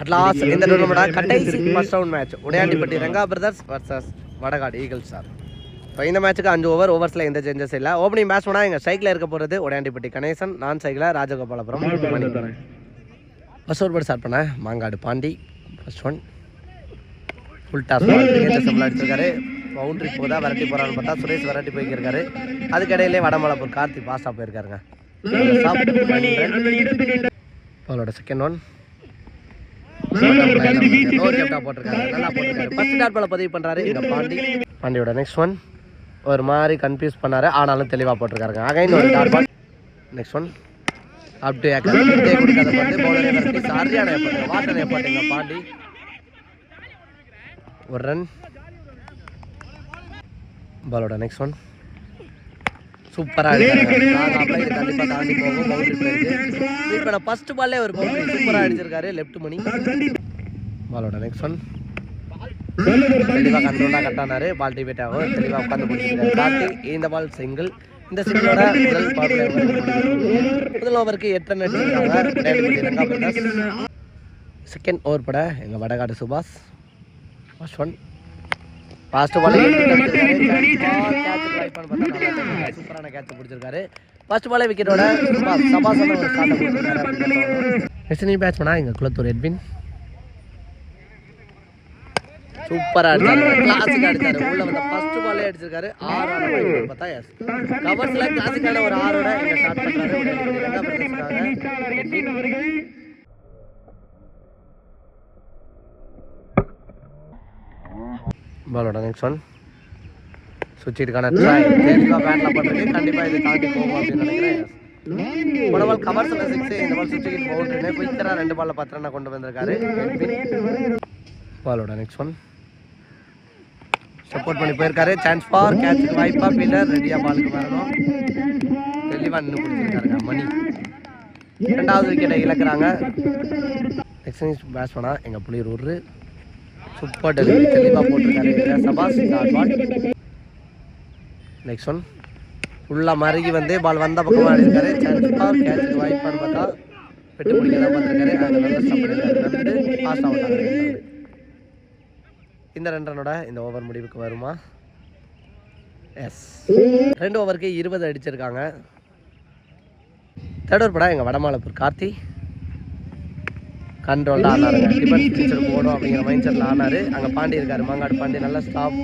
Atlas இந்த டோர்னமெண்டோட கடைசி first round match Udaiyandipatti Ranga brothers versus Vadakadu eagles sir so இந்த மேட்ச்சுக்கு அஞ்சு ஓவர் ஓவர்ஸில் எந்த சேஞ்சஸ் இல்லை. ஓப்பனிங் பேட்ஸ்மேனாக எங்கள் சைக்கிளில் இருக்க போகிறது உடையாண்டிப்பட்டி கணேசன் நான் சைக்கிளில் ராஜகோபாலபுரம் ஃபர்ஸ்ட் ஓவர் ஸ்டார்ட் பண்ணேன் Mangadu Pandi first one full toss simple அடிச்சிருக்காரு பவுண்டரி போதா விரட்டி போகிறான்னு பார்த்தா சுரேஷ் விரட்டி போய்க்கிருக்காரு அதுக்கு இடையிலே வடமலப்பூர் கார்த்தி பாஸ்டாக போயிருக்காருங்க. பாலோட செகண்ட் ஒன் போட்டிருக்காரு நல்லா போட்டிருக்காரு ஃபர்ஸ்ட் டாட் பால பதிவு பண்றாரு. இங்க பாண்டி. பாண்டியோட நெக்ஸ்ட் ஒன் ஒரு மாதிரி கன்ஃபியூஸ் பண்ணாரு. ஆனாலும் தெளிவா போட்டிருக்காருங்க. அகைன் ஒரு dot ball next one up to acre கொடுக்காத பந்து பவுலர் சரியான ஏற்பாடு வாட்டர் ஏற்பாட்டுங்க பாண்டி. ஒரு ரன் பாலோட நெக்ஸ்ட் ஒன் சூப்பராக இது கண்டிப்பாக தாண்டி போகும் பவுண்டரி போயிருக்கு இப்போ நான் ஃபர்ஸ்ட் பால்லே ஒரு பவுண்டரி சூப்பராக அடிச்சிருக்காரு லெஃப்ட் மணி. பாலோட நெக்ஸ்ட் ஒன் தெளிவாக கண்ட்ரோலாக கட்டானாரு. பால் டிபேட் ஆகும் தெளிவாக உட்காந்து பிடிச்சிருக்காரு கார்த்தி இந்த பால் சிங்கிள் இந்த சிங்கிளோட முதல் பால் முதல் ஓவருக்கு எட்டு ரன் அடிச்சிருக்காங்க செகண்ட் ஓவர் பட எங்கள் Vadakadu Subash. First one fast ball சூப்பரான கேட்ச் பிடிச்சிருக்காரு ஃபர்ஸ்ட் பாலே விக்கெட்டோட சபாசன பேட்ஸ்மேனா எங்கள் குளத்தூர் எட்வின் சூப்பராக அடிச்சாரு கிளாசிக் அடிச்சாரு உள்ள வந்த ஃபர்ஸ்ட் பாலே அடிச்சிருக்காரு ஆறு பார்த்தா எஸ் கவர்ஸ்ல கிளாசிக்கான ஒரு ஆறோட இங்க பாலோட நெக்ஸ்ட் ஒன் சுவிட்சிற்கான ட்ரை தெளிவாக பேட்டில் பண்ணுறது கண்டிப்பாக இது தாண்டி போகும் அப்படின்னு நினைக்கிறேன். போன பால் கமர்ஸில் சிக்ஸ் இந்த பால் சுவிட்சிக்கு பவுண்டரினே குயிக்கராக ரெண்டு பாலில் பத்து நான் கொண்டு வந்திருக்காரு. பாலோட நெக்ஸ்ட் ஒன் சப்போர்ட் பண்ணி போயிருக்காரு. சான்ஸ் ஃபார் கேட்ச் வாய்ப்பாக ஃபீல்டர் ரெடியாக பாலுக்கு வரணும். தெளிவாக நின்று பிடிச்சிருக்காருங்க மணி. ரெண்டாவது விக்கெட்டை இழக்கிறாங்க. நெக்ஸ்ட் பேட்ஸ்மேனாக எங்கள் புளியூர் ஒரு சூப்பர் டெலிவரி தெளிவாக போட்டிருக்காரு. சபாஸ் டாட் நெக்ஸ்ட் ஒன் ஃபுல்லாக மருகி வந்து பால் வந்த பக்கமாக ஆடிருக்காரு. சான்ஸ் ஃபார் கேட்ச் வாய்ப்பான்னு பார்த்தா பெட்டு பிடிக்காதான் பார்த்துருக்காரு. அங்கே நல்ல பாஸ் இந்த ரெண்டு ரனோட இந்த ஓவர் முடிவுக்கு வருமா? எஸ் ரெண்டு ஓவருக்கு இருபது அடிச்சிருக்காங்க. தேர்ட் ஓவர் படா எங்கள் வடமாலப்பூர். கார்த்தி. கண்ட்ரோல்டாக ஆனாருங்க டிஃபென்ஸ் டீச்சர் போடும் அப்படிங்கிற மைண்ட் செட்டில் ஆனார் அங்கே பாண்டி இருக்காரு மாங்காடு பாண்டி. நல்ல ஸ்டாப்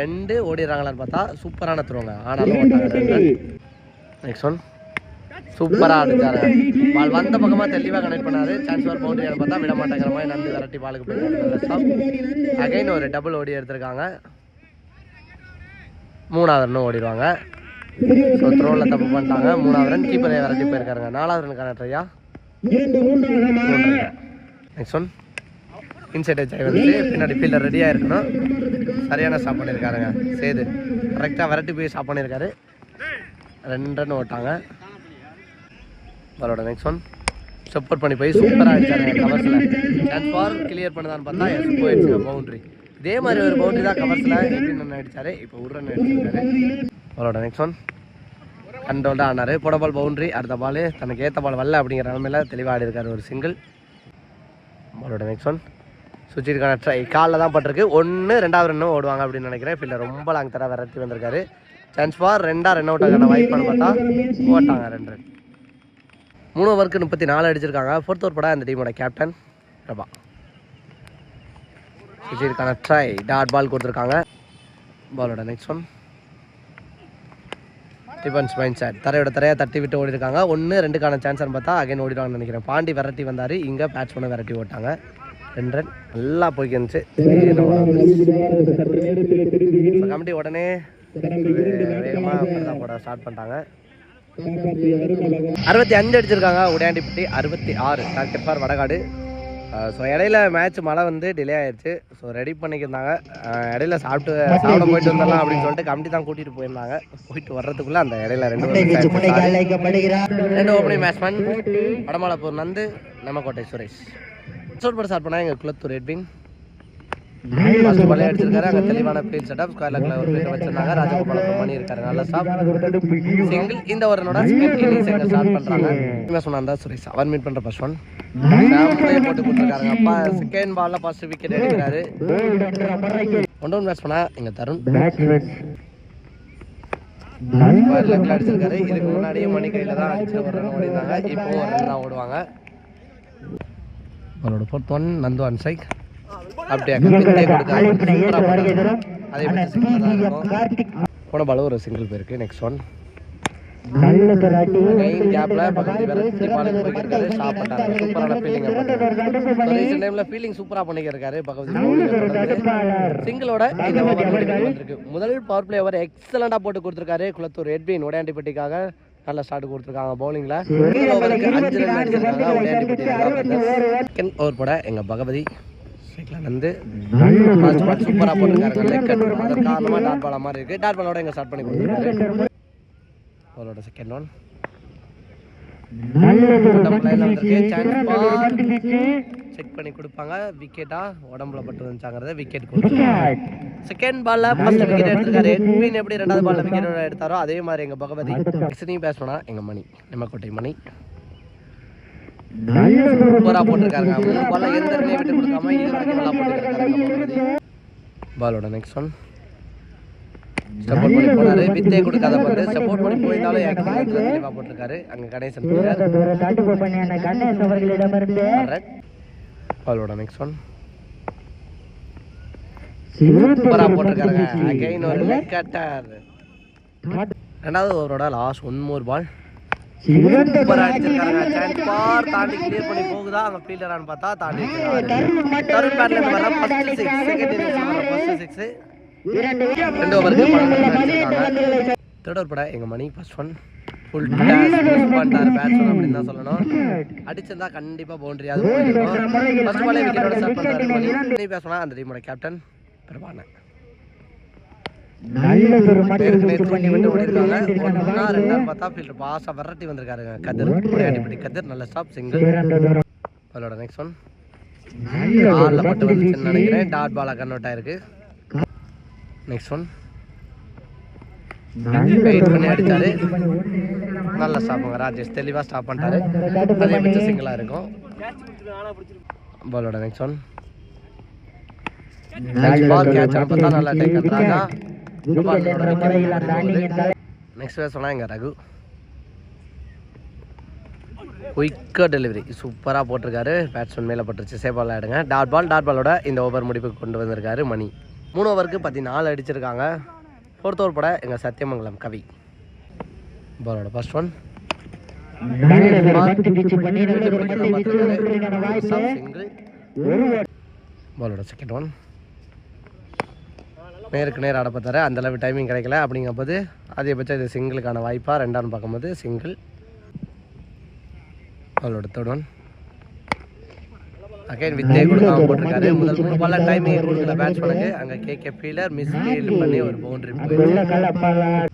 ரெண்டு ஓடிடுறாங்களான்னு பார்த்தா சூப்பரான த்ரோங்க. ஆனாலும் ஓட்டாங்க. நெக்ஸ்ட் ஒன் சூப்பராக அடிச்சாரு பால் வந்த பக்கமாக தெளிவாக கனெக்ட் பண்ணாரு. சான்ஸ் ஒரு பவுண்டரி பார்த்தா விட மாட்டேங்கிற மாதிரி நந்து விரட்டி பாலுக்கு போயிருக்காரு நல்ல ஸ்டாப் அகைன் ஒரு டபுள் ஓடி எடுத்திருக்காங்க. மூணாவது ரன்னும் ஓடிடுவாங்க. ஸோ த்ரோவில் தப்பு பண்ணிட்டாங்க. மூணாவது ரன் கீப்பரை விரட்டி போயிருக்காருங்க. நாலாவது ரனுக்கான ட்ரையா? நெக்ஸ்ட் ஒன் இன்சைட் ஜெய் வந்து பின்னாடி ஃபீல்டர் ரெடியாக இருக்கணும் சரியான ஸ்டாப் பண்ணியிருக்காருங்க. சேது. கரெக்டாக விரட்டி போய் ஸ்டாப் பண்ணியிருக்காரு. ரெண்டு ரன் ஓட்டாங்க. அவரோட நெக்ஸ்ட் ஒன் சப்போர்ட் பண்ணி போய் சூப்பராக அடிச்சாருங்க கவர்ஸில் சான்ஸ் ஃபார் கிளியர் பண்ணுதான்னு பார்த்தா எஸ் போயிடுச்சுங்க பவுண்ட்ரி இதே மாதிரி ஒரு பவுண்டரி தான் கவர்ஸில் எயிட்டீன் ரன் இப்போ ஒரு ரன் அடிச்சிருக்காரு. அவரோட நெக்ஸ்ட் ஒன் கண்ட்ரோல்டாக ஆனார். போட பால் பவுண்ட்ரி அடுத்த பால் தனக்கு ஏற்ற பால் வரல அப்படிங்கிற நிலமையில தெளிவாக ஆடிருக்காரு ஒரு சிங்கிள் பாலோட நெக்ஸ்ட் ஒன் சுவிட்சிற்கான ட்ரை காலில் தான் பட்டிருக்கு. ஒன்று ரெண்டாவது ரன்னும் ஓடுவாங்க அப்படின்னு நினைக்கிறேன். ஃபீல்டர் ரொம்ப லாங் தர விரட்டி வந்திருக்காரு. சான்ஸ் ஃபார் ரெண்டாக ரன் அவுட் ஆகிற வாய்ப்பு பார்த்தா ஓட்டாங்க ரெண்டு ரன் மூணு ஓவருக்கு முப்பத்தி நாலு அடிச்சிருக்காங்க. ஃபோர்த் ஓவர் படம் அந்த டீமோட கேப்டன் பிரபா. சுவிட்சிற்கான ட்ரை டாட் பால் கொடுத்துருக்காங்க. பாலோட next one defence mind set தரையோட தரையாக தட்டி விட்டு ஓடி இருக்காங்க ஒன்று ரெண்டுக்கான சான்ஸ்னு பார்த்தா அகைன் ஓடிடுவாங்கன்னு நினைக்கிறேன். பாண்டி விரட்டி வந்தார். இங்கே பேட்ச் பண்ண விரட்டி ஓட்டாங்க. ரெண்டு ரன் நல்லா போய்க்கு இருந்துச்சு கமிட்டி உடனே வேகமாக போட ஸ்டார்ட் பண்ணிட்டாங்க. அறுபத்தி அஞ்சு அடிச்சிருக்காங்க. உடையாண்டிப்பட்டி அறுபத்தி ஆறு. Target for Vadakadu. ஸோ இடையில மேட்ச் மழை வந்து டிலே ஆயிடுச்சு ஸோ ரெடி பண்ணிக்கிருந்தாங்க. இடையில சாப்பிட்டு சாப்பிட போயிட்டு வந்துடலாம் அப்படின்னு சொல்லிட்டு கமிட்டி தான் கூட்டிகிட்டு போயிருந்தாங்க. போயிட்டு வர்றதுக்குள்ள அந்த இடையில ரெண்டு ரெண்டு opening batsman Vadamalappur Nandu Namakkottai Suresh. Shot பட ஸ்டார்ட் பண்ணால் எங்கள் குளத்தூர் எட்வின் அடிச்சிருக்காரு அங்கே தெளிவான ஃபீல்ட் செட்டப் ஸ்கொயர் ஒரு ஃபீல்ட் வச்சிருந்தாங்க. ராஜகோபாலம் மணி இருக்காரு நல்ல ஸ்டாப் இந்த இன்னிங்ஸ் எங்க ஸ்டார்ட் பண்றாங்க. என்ன சொன்னா சுரேஷ் அவர் மீட் பண்ற ஃபர்ஸ்ட் ஒன் போட்டு கொடுத்துருக்காங்க அப்பா செகண்ட் பால்ல ஃபர்ஸ்ட் விக்கெட் எடுக்கிறாரு. ஒன் டவுன் பேட்ஸ் பண்ணா எங்க தருண். ஸ்கொயர் அடிச்சிருக்காரு. இதுக்கு முன்னாடியே மணி கையில தான் அடிச்சு ஒரு ரன் ஓடிந்தாங்க இப்போ ஒரு ரன் ஓடுவாங்க. அவரோட ஃபோர்த் ஒன் நந்து ஒன் சைக் அப்படியே போன பால் ஒரு சிங்கிள் போயிருக்கு நெக்ஸ்ட் ஒன் கைன் கேப்ல பக்கத்து வேற பாலுக்கு போய்க்கிருக்காரு ஸ்டாப் பண்ணாரு சூப்பரான ஃபீலிங் ரீசெண்ட் டைம்ல ஃபீலிங் சூப்பரா பண்ணிக்கிருக்காரு. பக்கத்து சிங்கிளோட இந்த ஓவர் வந்திருக்கு. முதல் பவர் பிளே ஓவர் எக்ஸலண்டா போட்டு கொடுத்துருக்காரு. குளத்தூர் எட்வின் உடையாண்டிப்பட்டிக்காக நல்ல ஸ்டார்ட் கொடுத்துருக்காங்க பவுலிங்ல ஓவருக்கு அஞ்சு ரன் அடிச்சிருக்காங்க. Udaiyandipatti second over. போட எங்க பகவதி வந்து ஃபர்ஸ்ட் பால் சூப்பரா போட்டுருக்காரு லெக் அதன் காரணமா டாட் பால் மாதிரி இருக்கு டாட் பாலோட எங்க ஸ்டார்ட் பண்ணி கொடுத்துருக்காரு அவரோட செகண்ட் ஒன் செக் பண்ணி கொடுப்பாங்க விக்கெட்டா உடம்புல பட்டு வந்துச்சாங்கிறத விக்கெட் செகண்ட் பால்ல ஃபர்ஸ்ட் விக்கெட் எடுத்திருக்காரு எட்வின் எப்படி ரெண்டாவது பால்ல விக்கெட் எடுத்தாரோ அதே மாதிரி எங்க பகவதி பேஸ் பண்ணா எங்க மணி நிம்மக்கோட்டை மணி எந்த விட்டு கொடுக்காம நல்லா பாலோட நெக்ஸ்ட் ஒன் சப்போர்ட் பண்ணி போனாரு. வித்தே கொடுக்காத பந்து. சப்போர்ட் பண்ணி போயிருந்தாலும் ஏகப்பட்ட தெளிவா போட்டிருக்காரு. அங்க கணேசன் பாலோட நெக்ஸ்ட் ஒன் சூப்பரா போட்டிருக்காருங்க. அகைன் ஒரு ரெண்டாவது ஓவரோட லாஸ்ட் ஒன் மோர் பால் தாண்டி கிளியர் பண்ணி போகுதா? அங்க ஃபீல்டரான்னு பார்த்தா தாண்டி. தருண் பேட்ல வர first six second innings six ரெண்டு ஓவருக்கு தேர்ட் ஓவர் பட எங்க Mani first one full toss பண்ணிட்டாரு பேட்ஸ்மேன் அப்படின்னு தான் சொல்லணும். அடிச்சிருந்தா கண்டிப்பா பவுண்டரி அது ஃபர்ஸ்ட் பாலே விக்கெட்டோட ஸ்டார்ட் மணி அந்த டீமோட கேப்டன் பெருமானே பாஸா விரட்டி வந்திருக்காருங்க. கதிர் கதிர் நல்ல ஸ்டாப் சிங்கிள் அவளோட நெக்ஸ்ட் ஒன் காலில் பட்டு வந்துச்சுன்னு நினைக்கிறேன். டாட் பாலா கன்வெர்ட் ஆயிருக்கு. நெக்ஸ்ட் ஒன் வெயிட் பண்ணி அடிச்சாரு. நல்ல ஸ்டாப்புங்க ராஜேஷ் தெளிவாக ஸ்டாப் பண்ணிட்டாரு. அதே பட்சம் சிங்கிளாக இருக்கும். பாலோட நெக்ஸ்ட் ஒன் பால் கேட்ச் பார்த்தா நல்லா நெக்ஸ்ட் எங்க ரகு குயிக்காக டெலிவரி சூப்பராக போட்டிருக்காரு பேட்ஸ்மேன் மேலே பட்டுருச்சு சேபால் ஆடுங்க டாட் பால் டாட் பாலோட இந்த ஓவர் முடிப்புக்கு கொண்டு வந்திருக்காரு மணி மூணு ஓவருக்கு பதினாலு அடிச்சிருக்காங்க ஃபோர்த் ஓவர் பட எங்கள் சத்தியமங்கலம் கவி பாலோட ஃபர்ஸ்ட் ஒன் பாலோட செகண்ட் ஒன் நேருக்கு நேர் ஆட பார்த்தாரு. அந்த அளவு டைமிங் கிடைக்கல. அப்படிங்கும்போது அதிகபட்சம் இது சிங்கிளுக்கான வாய்ப்பா ரெண்டான்னு பார்க்கும்போது சிங்கிள் அவளோட தேர்ட் ஒன் அகைன் வித்தே கொடுக்காம போட்டிருக்காரு. முதல் மூணு பால்ல டைமிங் கொடுக்கல பேட்ஸ்மேனுக்கு அங்க கே கே ஃபீலர் மிஸ் பண்ணி ஒரு பவுண்டரி போயிடுச்சு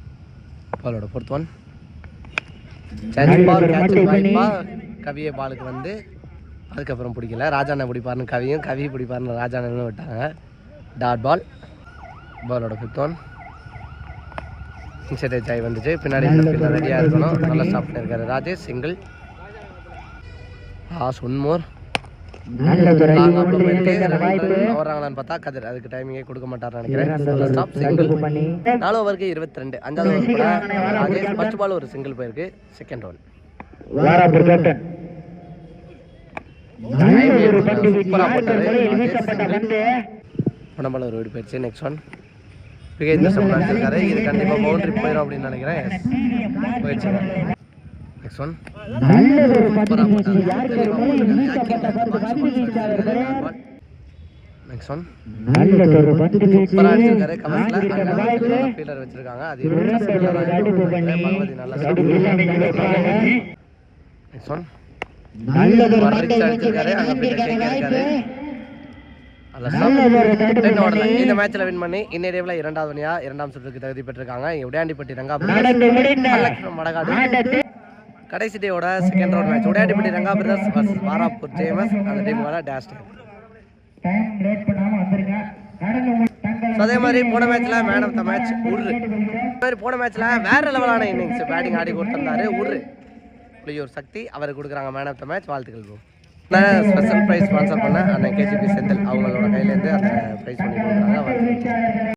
பாலோட fourth one chance ball catch வாய்ப்பா. கவியை பாலுக்கு வந்து அதுக்கப்புறம் பிடிக்கல. ராஜாண்ணா பிடிப்பாருன்னு கவியும் கவி பிடிப்பாருன்னு ராஜாண்ணனும் விட்டாங்க. டாட் பால் பாலோட ஃபிஃப்த் ஒன் ஆகி வந்துச்சு. பின்னாடி ரெடியாக இருக்கணும். நல்லா ஸ்டாப் பண்ணியிருக்காரு Rajesh. Single last one more வர்றாங்களான்னு பார்த்தா கதிர். அதுக்கு டைமிங்கே கொடுக்க மாட்டார்னு நினைக்கிறேன். ஸ்டாப் சிங்கிள் நாலு ஓவருக்கு இருபத்தி ரெண்டு அஞ்சாவது ஓவர் ராஜேஷ் ஃபர்ஸ்ட் பால் ஒரு சிங்கிள் போயிருக்கு. செகண்ட் ஒன் சூப்பராக போட்டாரு உடம்புல ஒரு வீடு போயிடுச்சு. நெக்ஸ்ட் ஒன் விகேத் தர்ஷன் அடிச்சிருக்காரு இது கண்டிப்பாக பவுண்டரி போயிடும் அப்படின்னு நினைக்கிறேன். போயிடுச்சு. நெக்ஸ்ட் ஒன் நெக்ஸ்ட் ஒன் சூப்பராக அடிச்சிருக்காரு ஃபீல்டர் வச்சிருக்காங்க. அது பகவதி நல்லா நெக்ஸ்ட் ஒன் அடிச்சிருக்காரு அங்கே ஃபீல்டர் கேட்க இருக்காரு இந்த மேட்ச்ல வின் பண்ணி இன்னையில இரண்டாவது அணியா இரண்டாம் சுற்றுக்கு தகுதி பெற்றிருக்காங்க. உடையாண்டிப்பட்டி ரங்காபுரி மடகாடு. கடைசி டேயோட second match Udaiyandipatti Ranga brothers versus Varappur James அந்த டீம் வர டேஷ் அதே மாதிரி போன மேட்ச்ல மேன் ஆஃப் த மேட்ச் உரு மாதிரி போன மேட்ச்ல வேற லெவலான இன்னிங்ஸ் பேட்டிங் ஆடி கொடுத்திருந்தாரு உரு புளியூர் சக்தி அவர் கொடுக்குறாங்க மேன் ஆஃப் த மேட்ச் வாழ்த்துக்கள் நான் ஸ்பெஷல் ப்ரைஸ் ஸ்பான்சர் பண்ண அந்த கேஜிபி செந்தில் அவங்களோட கையிலேருந்து அந்த ப்ரைஸ் பண்ணி கொடுக்குறாங்க